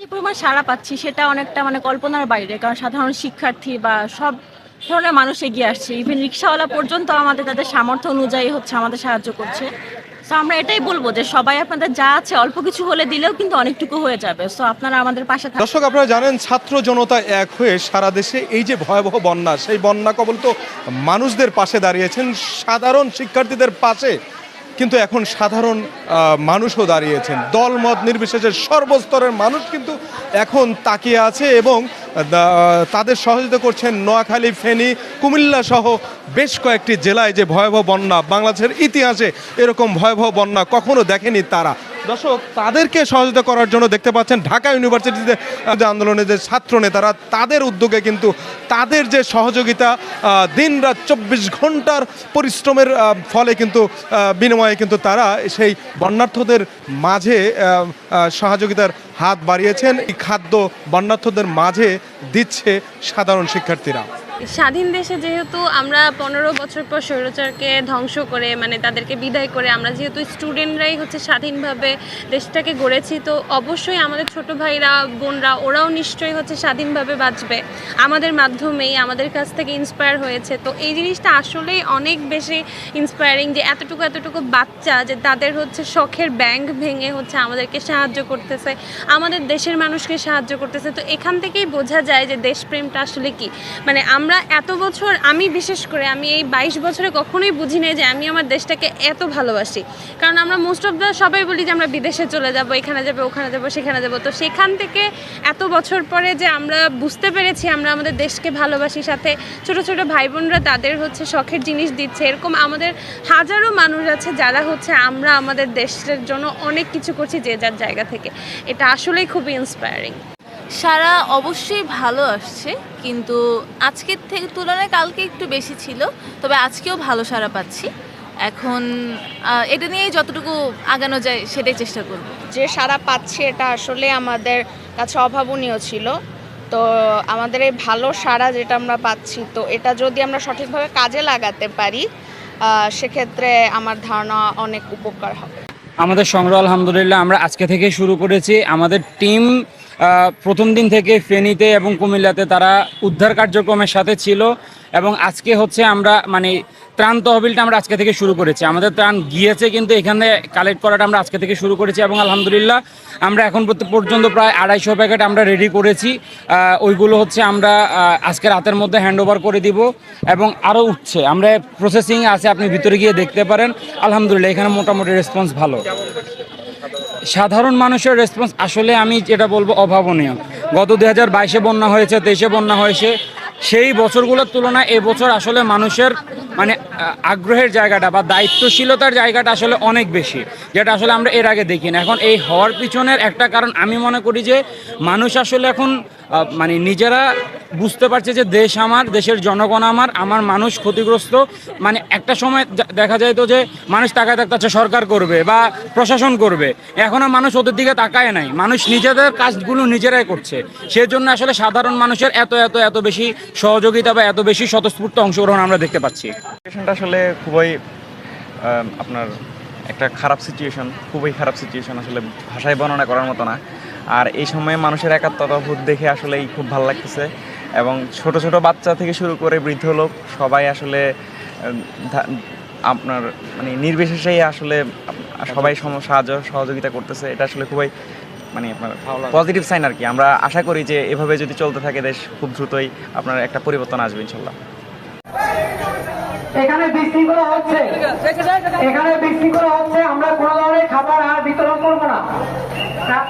যে পরিমাণ সাড়া পাচ্ছি, সেটা অনেকটা মানে কল্পনার বাইরে, কারণ সাধারণ শিক্ষার্থী বা সব ধরনের মানুষ এগিয়ে আসছে। ইভেন রিক্সাওয়ালা পর্যন্ত আমাদের তাদের সামর্থ্য অনুযায়ী হচ্ছে, আমাদের সাহায্য করছে। সো আমরা এটাই বলব যে সবাই আপনাদের যা আছে, অল্প কিছু হলে দিলেও কিন্তু অনেকটুকু হয়ে যাবে। সো আপনারা আমাদের পাশে দর্শক, আপনারা জানেন, ছাত্র জনতা এক হয়ে সারা দেশে এই যে ভয়াবহ বন্যা, সেই বন্যা কবল তো মানুষদের পাশে দাঁড়িয়েছেন সাধারণ শিক্ষার্থীদের পাশে। কিন্তু এখন সাধারণ মানুষও দাঁড়িয়েছেন। দল মত নির্বিশেষে সর্বস্তরের মানুষ কিন্তু এখন তাকিয়ে আছে এবং তাদের সহযোগিতা করছেন নোয়াখালী, ফেনী, কুমিল্লা সহ বেশ কয়েকটি জেলায় যে ভয়াবহ বন্যা, বাংলাদেশের ইতিহাসে এরকম ভয়াবহ বন্যা কখনো দেখেনি তারা। দর্শক, তাদেরকে সহযোগিতা করার জন্য দেখতে পাচ্ছেন ঢাকা ইউনিভার্সিটিতে যে আন্দোলনের যে ছাত্র নেতারা, তাদের উদ্যোগে কিন্তু তাদের যে সহযোগিতা দিন রাত চব্বিশ ঘণ্টার পরিশ্রমের ফলে কিন্তু বিনিময়ে কিন্তু তারা সেই বন্যার্থদের মাঝে সহযোগিতার হাত বাড়িয়েছেন। এই খাদ্য বন্যার্থদের মাঝে দিচ্ছে সাধারণ শিক্ষার্থীরা। স্বাধীন দেশে যেহেতু আমরা পনেরো বছর পর স্বৈরাচারকে ধ্বংস করে মানে তাদেরকে বিদায় করে, আমরা যেহেতু স্টুডেন্টরাই হচ্ছে স্বাধীনভাবে দেশটাকে গড়েছি, তো অবশ্যই আমাদের ছোট ভাইরা, বোনরা, ওরাও নিশ্চয়ই হচ্ছে স্বাধীনভাবে বাঁচবে। আমাদের মাধ্যমেই, আমাদের কাছ থেকে ইন্সপায়ার হয়েছে। তো এই জিনিসটা আসলেই অনেক বেশি ইন্সপায়ারিং যে এতটুকু এতটুকু বাচ্চা যে তাদের হচ্ছে শখের ব্যাংক ভেঙে হচ্ছে আমাদেরকে সাহায্য করতেছে, আমাদের দেশের মানুষকে সাহায্য করতেছে। তো এখান থেকেই বোঝা যায় যে দেশপ্রেমটা আসলে কি? মানে আমরা এত বছর, আমি বিশেষ করে, আমি এই বাইশ বছরে কখনোই বুঝি নাই যে আমি আমার দেশটাকে এত ভালোবাসি। কারণ আমরা মোস্ট অফ দ্য সবাই বলি যে আমরা বিদেশে চলে যাব, এখানে যাব, ওখানে যাব, সেখানে যাব। তো সেখান থেকে এত বছর পরে যে আমরা বুঝতে পেরেছি আমরা আমাদের দেশকে ভালোবাসি, সাথে ছোট ছোট ভাই বোনরা তাদের হচ্ছে শখের জিনিস দিচ্ছে। এরকম আমাদের হাজারো মানুষ আছে যারা হচ্ছে আমরা আমাদের দেশের জন্য অনেক কিছু করছি যে যার জায়গা থেকে। এটা আসলেই খুবই ইন্সপায়ারিং সারা অবশ্যই ভালো আসছে কিন্তু আজকের থেকে তুলনায় কালকে একটু বেশি ছিল তবে আজকেও ভালো সারা পাচ্ছি। এখন এটা নিয়েই যতটুকু আগানো যায় সেটাই চেষ্টা করব। যে সারা পাচ্ছি এটা আসলে আমাদের কাছে অভাবনীয় ছিল। তো আমাদের এই ভালো সারা যেটা আমরা পাচ্ছি তো এটা যদি আমরা সঠিকভাবে কাজে লাগাতে পারি সেক্ষেত্রে আমার ধারণা অনেক উপকার হবে। আমাদের সংগ্রহ আলহামদুলিল্লাহ আমরা আজকে থেকে শুরু করেছি। আমাদের টিম প্রথম দিন থেকে ফেনীতে এবং কুমিল্লাতে তারা উদ্ধার কার্যক্রমের সাথে ছিল এবং আজকে হচ্ছে আমরা মানে ত্রাণ তহবিলটা আমরা আজকে থেকে শুরু করেছি। আমাদের ত্রাণ গিয়েছে কিন্তু এখানে কালেক্ট করাটা আমরা আজকে থেকে শুরু করেছি এবং আলহামদুলিল্লাহ আমরা এখন পর্য- পর্যন্ত প্রায় আড়াইশো প্যাকেট আমরা রেডি করেছি। ওইগুলো হচ্ছে আমরা আজকে রাতের মধ্যে হ্যান্ড ওভার করে দিব এবং আরও উঠছে। আমরা প্রসেসিং আছে, আপনি ভিতরে গিয়ে দেখতে পারেন। আলহামদুলিল্লাহ, এখানে মোটামুটি রেসপন্স ভালো। সাধারণ মানুষের রেসপন্স আসলে আমি যেটা বলব অভাবনীয়। গত দু হাজার বাইশে বন্যা হয়েছে, তেইশে বন্যা হয়েছে সেই বছরগুলোর তুলনায় এবছর আসলে মানুষের মানে আগ্রহের জায়গাটা বা দায়িত্বশীলতার জায়গাটা আসলে অনেক বেশি, যেটা আসলে আমরা এর আগে দেখি না এখন এই হওয়ার পিছনের একটা কারণ আমি মনে করি যে, মানুষ আসলে এখন মানে নিজেরা বুঝতে পারছে যে দেশ আমার, দেশের জনগণ আমার আমার মানুষ ক্ষতিগ্রস্ত। মানে একটা সময় দেখা যায় তো যে মানুষ তাকায় থাকতে হচ্ছে সরকার করবে বা প্রশাসন করবে। এখন আর মানুষ ওদের দিকে তাকায় নাই। মানুষ নিজেদের কাজগুলো নিজেরাই করছে। সেজন্য আসলে সাধারণ মানুষের এত এত এত বেশি সহযোগিতা বা এত বেশি স্বতঃস্ফূর্ত অংশগ্রহণ আমরা দেখতে পাচ্ছি। আসলে খুবই আপনার একটা খারাপ সিচুয়েশন খুবই খারাপ সিচুয়েশন আসলে ভাষায় বর্ণনা করার মতো না। আর এই সময়ে মানুষের একাত্মতা বোধ দেখে আসলেই খুব ভালো লাগতেছে এবং ছোট ছোট বাচ্চা থেকে শুরু করে বৃদ্ধ লোক সবাই আসলে আপনার মানে নির্বিশেষেই আসলে সবাই সাহায্য, সহযোগিতা করতেছে। এটা আসলে খুবই মানে আপনার পজিটিভ সাইন আর কি। আমরা আশা করি যে এভাবে যদি চলতে থাকে দেশ খুব দ্রুতই আপনার একটা পরিবর্তন আসবে ইনশাল্লাহ। এখানে বিশৃঙ্খলা হচ্ছে। এখানে বিশৃঙ্খলা হচ্ছে। আমরা কোনো ধরনের খাবার আর বিতরণ করব না। তা-